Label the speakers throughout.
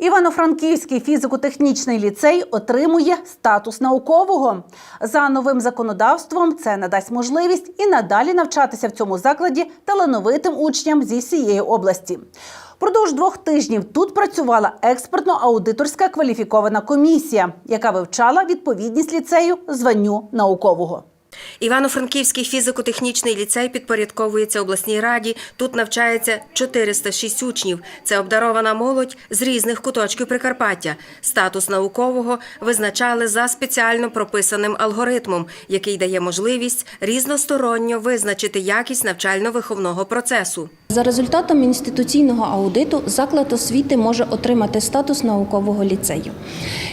Speaker 1: Івано-Франківський фізико-технічний ліцей отримує статус наукового. За новим законодавством це надасть можливість і надалі навчатися в цьому закладі талановитим учням зі всієї області. Продовж двох тижнів тут працювала експертно-аудиторська кваліфікована комісія, яка вивчала відповідність ліцею званню наукового.
Speaker 2: Івано-Франківський фізико-технічний ліцей підпорядковується обласній раді. Тут навчається 406 учнів. Це обдарована молодь з різних куточків Прикарпаття. Статус наукового визначали за спеціально прописаним алгоритмом, який дає можливість різносторонньо визначити якість навчально-виховного процесу.
Speaker 3: За результатом інституційного аудиту заклад освіти може отримати статус наукового ліцею.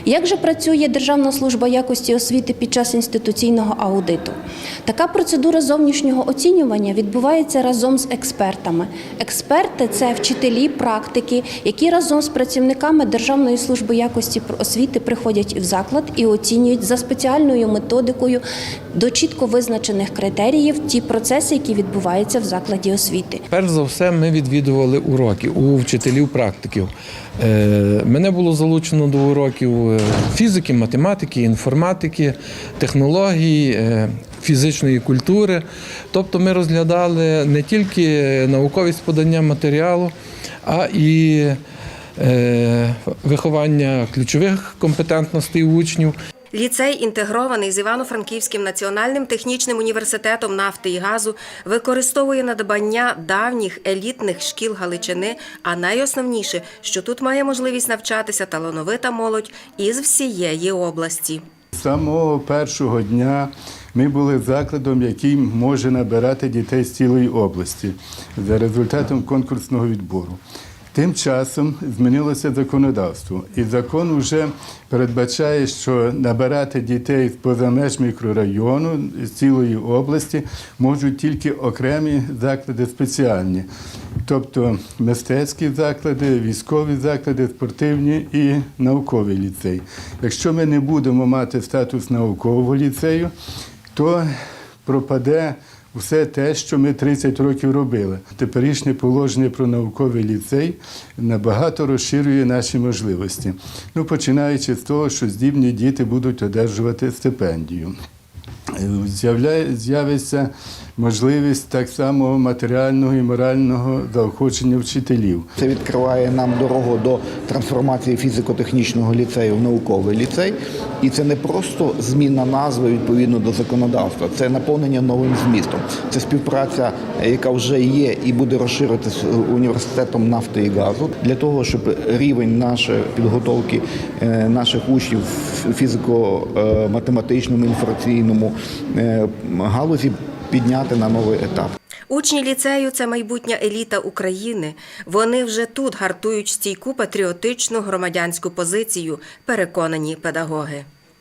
Speaker 3: Як же працює Державна служба якості освіти під час інституційного аудиту? Така процедура зовнішнього оцінювання відбувається разом з експертами. Експерти це вчителі, практики, які разом з працівниками Державної служби якості освіти приходять в заклад і оцінюють за спеціальною методикою до чітко визначених критеріїв ті процеси, які відбуваються в закладі освіти.
Speaker 4: Перш за все, ми відвідували уроки у вчителів практиків. Е, Мене було залучено до уроків е, фізики, математики, інформатики, технологій, е, фізичної культури. Тобто ми розглядали не тільки науковість подання матеріалу, а і виховання ключових компетентностей учнів.
Speaker 2: Ліцей, інтегрований з Івано-Франківським національним технічним університетом нафти і газу, використовує надбання давніх елітних шкіл Галичини. А найосновніше, що тут має можливість навчатися талановита молодь із всієї області.
Speaker 5: З самого першого дня ми були закладом, який може набирати дітей з цілої області за результатом конкурсного відбору. Тим часом змінилося законодавство, і закон вже передбачає, що набирати дітей з-поза меж мікрорайону з цілої області можуть тільки окремі заклади спеціальні, тобто мистецькі заклади, військові заклади, спортивні і науковий ліцей. Якщо ми не будемо мати статус наукового ліцею, то пропаде все те, що ми 30 років робили. Теперішнє положення про науковий ліцей набагато розширює наші можливості. Ну, починаючи з того, що здібні діти будуть одержувати стипендію. З'явиться можливість так само матеріального і морального заохочення вчителів.
Speaker 6: Це відкриває нам дорогу до трансформації фізико-технічного ліцею в науковий ліцей. І це не просто зміна назви відповідно до законодавства, це наповнення новим змістом. Це співпраця, яка вже є і буде розширитися університетом нафти і газу для того, щоб рівень нашої підготовки е, наших учнів в фізико-математичному інформаційному е, галузі підняти на новий етап.
Speaker 2: Учні ліцею це майбутня еліта України. Вони вже тут гартують стійку патріотичну громадянську позицію, переконані педагоги.